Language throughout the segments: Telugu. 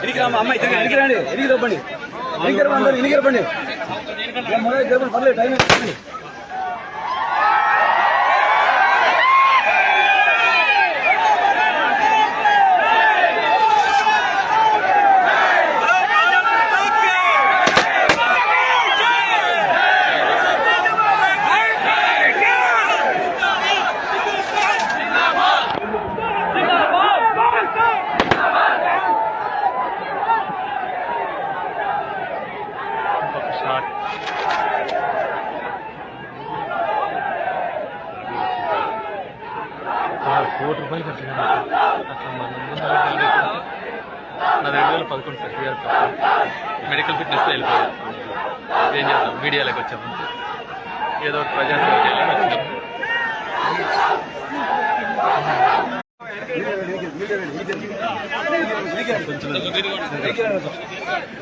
இருக்கிறாமா அம்மா இத்தனை இருக்கிறானு இருக்கிற பண்ணி இருக்கிற பண்ணி இருக்கிற பண்ணி முறை பரவாயில்ல டைம் సార్ కోటి రూపాయలు ఖర్చు నా రెండు వేల పదకొండు సార్ క్లియర్ మెడికల్ ఫిట్నెస్లో వెళ్ళిపోయాను ఏం చేద్దాం? మీడియాలోకి వచ్చాము. ఏదో ప్రజాసేవ చేయాలని వచ్చినాం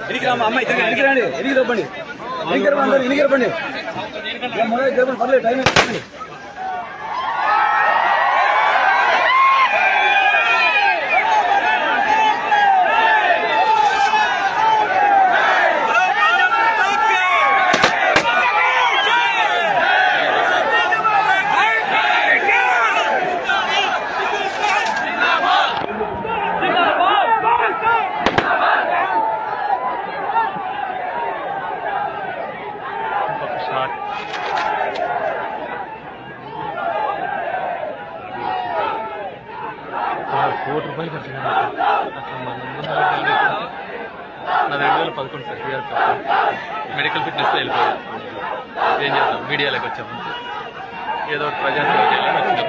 ఎనికి రామ్మా, అమ్మాయి ఎనికి రండి ఎనికి తప్పండి ಇಲ್ಲಿಗೆ ಬನ್ನಿ ಮಗ ಇಲ್ಲಿಗೆ ಬನ್ನಿ ಬರಲಿ ಟೈಮ್ not. కోటి రూపాయలు ఖర్చు అట్లా మన ముందు నా రెండు వేల పదకొండు సార్ క్లియర్ మెడికల్ ఫిట్నెస్లో వెళ్ళిపోయాను. ఏం చేద్దాం? మీడియాలోకి వచ్చాము ఏదో ఒకటి ప్రజాసేవ చేయాలని వచ్చినాం.